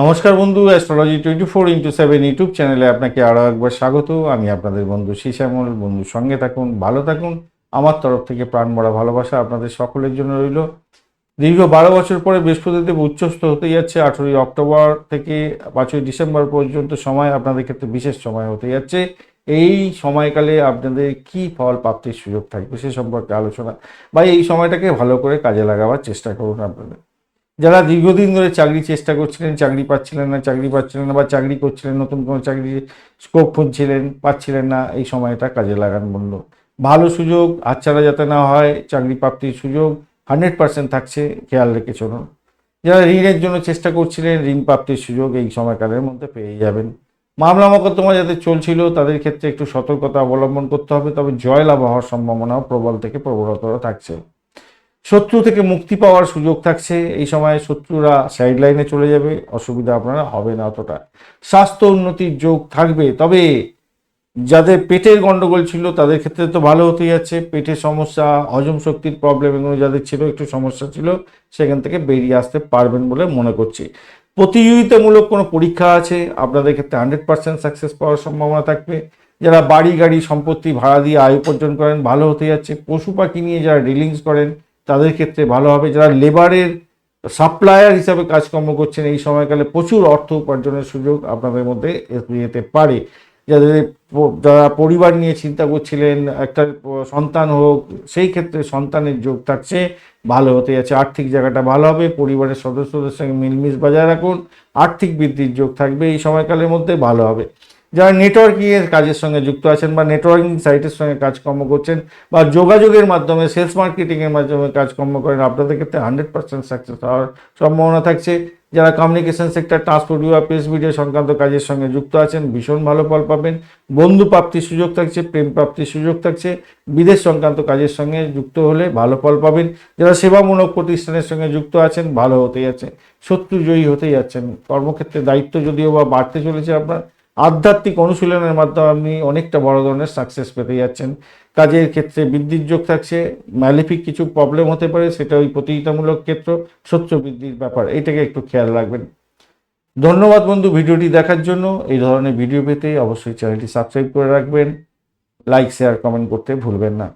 নমস্কার বন্ধু astrology twenty four into seven YouTube চ্যানেলে আপনাকে আরও একবার স্বাগত। আমি আপনাদের বন্ধু শিশামল বন্ধুর সঙ্গে থাকুন, ভালো থাকুন। আমার তরফ থেকে প্রাণ ভরা ভালোবাসা আপনাদের সকলের জন্য রইল। দীর্ঘ বারো বছর পরে বৃহস্পতিদেব উচ্চস্থ হতে যাচ্ছে। আঠেরোই অক্টোবর থেকে পাঁচই ডিসেম্বর পর্যন্ত সময় আপনাদের ক্ষেত্রে বিশেষ সময় হতে যাচ্ছে। এই সময়কালে আপনাদের কি ফল প্রাপ্তির সুযোগ থাকবে সে সম্পর্কে আলোচনা বা এই সময়টাকে ভালো করে কাজে লাগাবার চেষ্টা করুন আপনাদের। যারা দীর্ঘদিন ধরে চাকরি চেষ্টা করছিলেন, চাকরি পাচ্ছিলেন না, চাকরি পাচ্ছিলেন না বা চাকরি করছিলেন, নতুন কোনো চাকরি স্কোপ খুঁজছিলেন, পাচ্ছিলেন না, এই সময়টা কাজে লাগান বন্ধু ভালো সুযোগ, হাতছাড়া যাতে না হয়, চাকরি প্রাপ্তির সুযোগ, হান্ড্রেড পার্সেন্ট থাকছে, খেয়াল রেখে চলুন। যারা ঋণের জন্য চেষ্টা করছিলেন, ঋণ প্রাপ্তির সুযোগ এই সময়কালের মধ্যে পেয়ে যাবেন। মামলা মকদ্দমা যাদের চলছিল, তাদের ক্ষেত্রে একটু সতর্কতা অবলম্বন করতে হবে, তবে জয়লাভ হওয়ার সম্ভাবনাও প্রবল থেকে প্রবলতর থাকছে। শত্রু থেকে মুক্তি পাওয়ার সুযোগ থাকছে। এই সময় শত্রুরা সাইড লাইনে চলে যাবে। অসুবিধা আপনারা হবে না অতটা। স্বাস্থ্য উন্নতির যোগ থাকবে। তবে যাদের পেটের গন্ডগোল ছিল, তাদের ক্ষেত্রে তো ভালো হতে যাচ্ছে। পেটের সমস্যা, হজম শক্তির প্রবলেম এগুলো যাদের ছিল, একটু সমস্যা ছিল, সেখান থেকে বেরিয়ে আসতে পারবেন বলে মনে করছি। প্রতিযোগিতামূলক কোনো পরীক্ষা আছে? আপনাদের ক্ষেত্রে হান্ড্রেড পার্সেন্ট সাকসেস পাওয়ার সম্ভাবনা থাকবে। যারা বাড়ি গাড়ি সম্পত্তি ভাড়া দিয়ে আয় উপার্জন করেন, ভালো হতে যাচ্ছে। পশু পাখি নিয়ে যারা ডিলিংস করেন তাদের ক্ষেত্রে ভালো হবে। যারা লেবারের সাপ্লায়ার হিসাবে কাজকর্ম করছেন, এই সময়কালে প্রচুর অর্থ উপার্জনের সুযোগ আপনাদের মধ্যে যেতে পারে। যাদের যারা পরিবার নিয়ে চিন্তা করছিলেন, একটা সন্তান হোক, সেই ক্ষেত্রে সন্তানের যোগ থাকছে ভালো হতে যাচ্ছে। আর্থিক জায়গাটা ভালো হবে, পরিবারের সদস্যদের সঙ্গে মিলমিশ বজায় রাখুন, আর্থিক বৃদ্ধির যোগ থাকবে, এই সময়কালের মধ্যে ভালো হবে। যারা নেটওয়ার্কিং এর কাজের সঙ্গে যুক্ত আছেন বা নেটওয়ার্কিং সাইটের সঙ্গে কাজকর্ম করছেন বা যোগাযোগের মাধ্যমে সেলস মার্কেটিং এর মাধ্যমে কাজকর্ম করেন, আপনাদের ক্ষেত্রে হান্ড্রেড পার্সেন্ট সাকসেস হওয়ার সম্ভাবনা থাকছে। যারা কমিউনিকেশন সেক্টর ট্রান্সপোর্ট বিভাগ প্রেস মিডিয়া সংক্রান্ত কাজের সঙ্গে যুক্ত আছেন, ভীষণ ভালো ফল পাবেন। বন্ধু প্রাপ্তির সুযোগ থাকছে, প্রেম প্রাপ্তির সুযোগ থাকছে। বিদেশ সংক্রান্ত কাজের সঙ্গে যুক্ত হলে ভালো ফল পাবেন। যারা সেবামূলক প্রতিষ্ঠানের সঙ্গে যুক্ত আছেন, ভালো হতে যাচ্ছে শত্রু জয়ী হতে যাচ্ছেন কর্মক্ষেত্রে দায়িত্ব যদিও বা বাড়তে চলেছে আপনার আধ্যাত্মিক অনুশীলনের মাধ্যমে আপনি অনেকটা বড় ধরনের সাকসেস পেতে যাচ্ছেন। কাজের ক্ষেত্রে বৃদ্ধির যোগ থাকছে ম্যালিফিক কিছু প্রবলেম হতে পারে, সেটা ওই প্রতিযোগিতামূলক ক্ষেত্র স্বচ্ছ বৃদ্ধির ব্যাপার, এটাকে একটু খেয়াল রাখবেন। ধন্যবাদ বন্ধু ভিডিওটি দেখার জন্য। এই ধরনের ভিডিও পেতে অবশ্যই চ্যানেলটি সাবস্ক্রাইব করে রাখবেন। লাইক শেয়ার কমেন্ট করতে ভুলবেন না।